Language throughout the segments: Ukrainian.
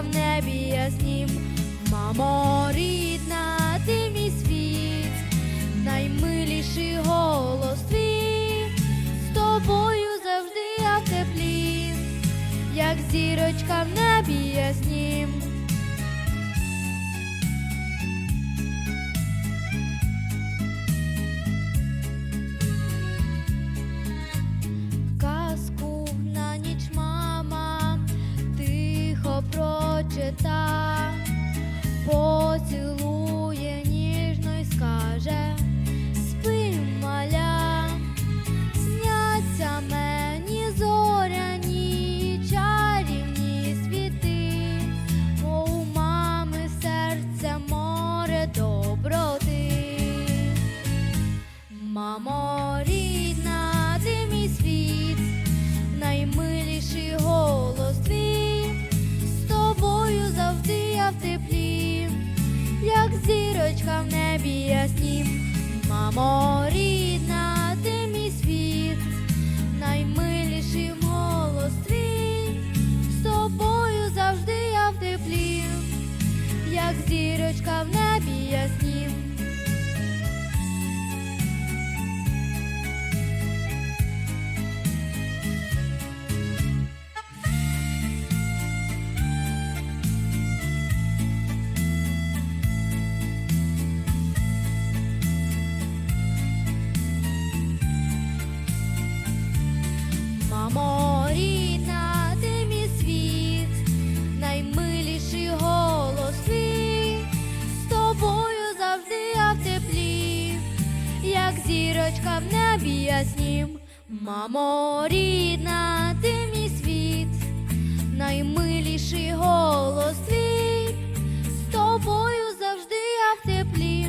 в небі яснім, мамо рідна, ти мій світ, наймиліший голос твій, з тобою завжди я теплі, як зірочка в небі яснім. amor. зірка в небі яснім, мамо рідна, ти мій світ, наймиліший голос твій, з тобою завжди я в теплі,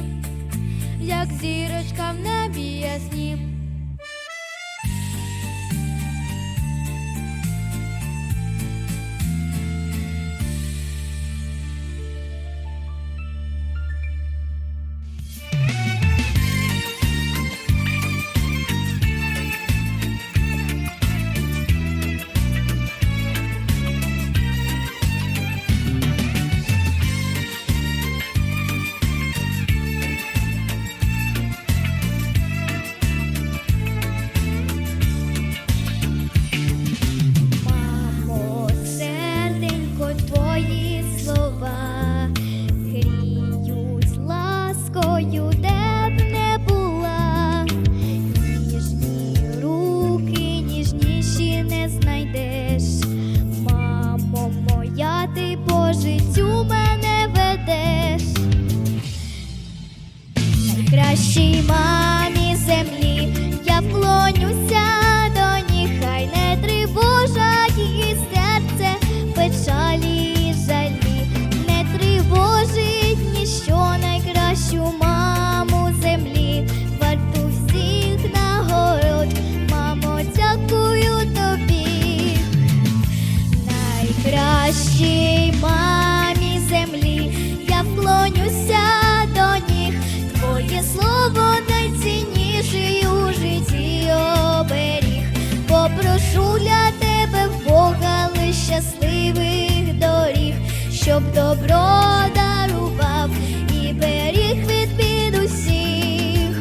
як зірочка в небі яснім. по життю мене ведеш, найкращий май. добро дарував і беріг від бід усіх.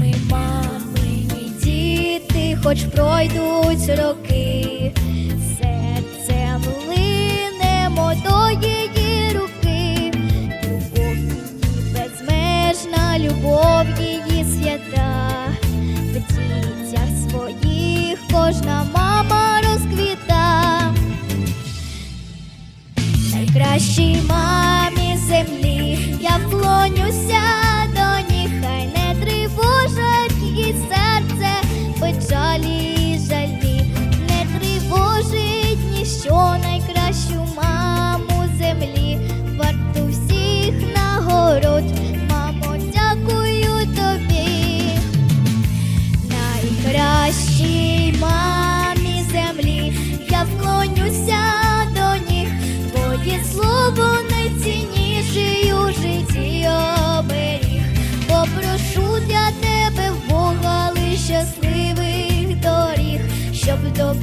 Ми мамині діти, хоч пройдуть роки, серце линемо до її руки, любов її безмежна, любов її свята, в дітях своїх кожна мама. しまう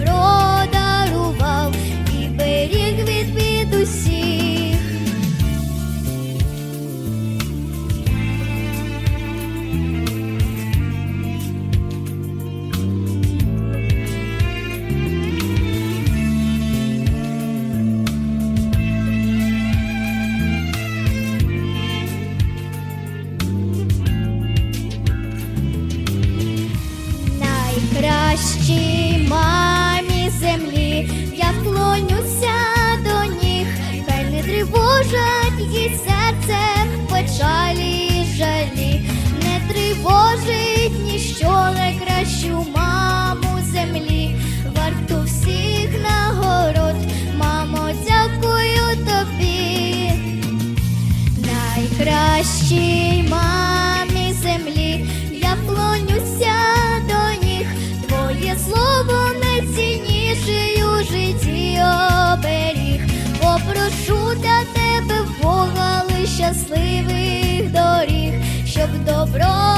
щоб добро дарував і беріг від бід усіх. найкращій мамі я вклонюся до них, хай не тривожать її серце, печалі і жалі, не тривожить ніщо найкращу маму землі, варту всіх нагород, мамо, дякую тобі. Найкращій щасливих доріг, щоб добро